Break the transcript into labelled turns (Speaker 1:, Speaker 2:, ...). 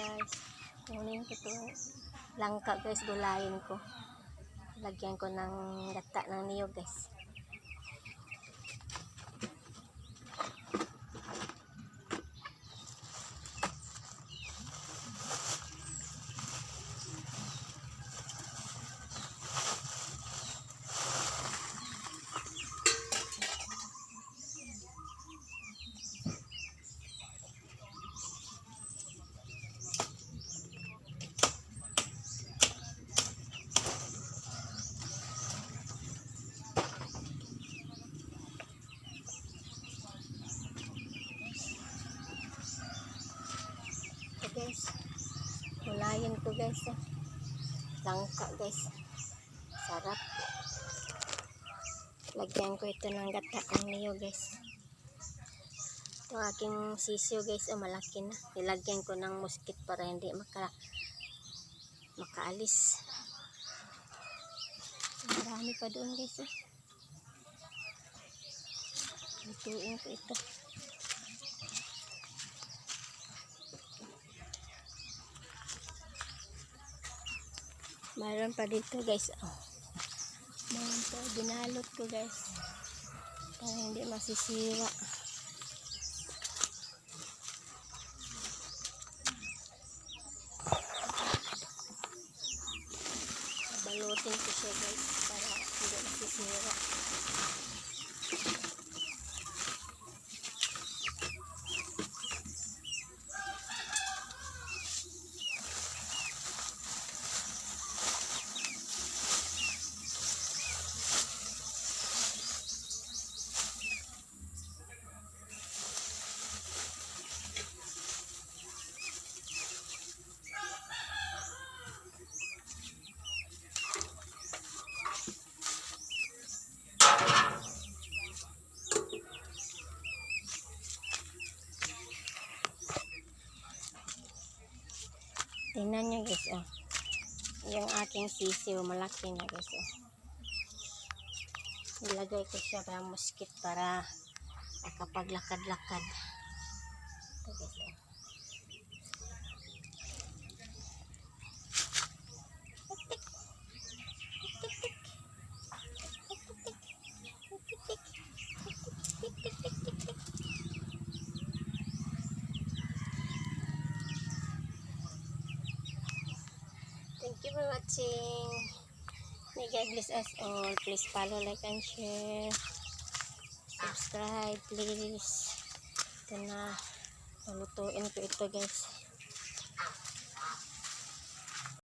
Speaker 1: guys. Kunin ko to langka guys, gulayin ko. Lagyan ko ng gata ng niyog guys. Ito guys. Gulayin ko guys. eh. Langka guys. Sarap. Lagyan ko ito ng gata ng niyo guys. Ito aking sisiyo guys. Oh, malaki na. Nilagyan ko ng muskit para hindi maka makaalis. Marami pa doon guys. Eh. Lutuin ko ito. Mayroon pa dito guys. Oh. Mayroon pa. Binalot ko guys. Para hindi masisira. Balutin ko siya guys. Para hindi masisira. Tingnan nyo guys, oh. Yung aking sisiw, malaki na guys, oh. Nilagay ko siya para muskit para makapaglakad-lakad. Thank you for watching. May God bless us all. Please follow, like, and share. Subscribe, please. Ito na. Palutuin ko ito, guys.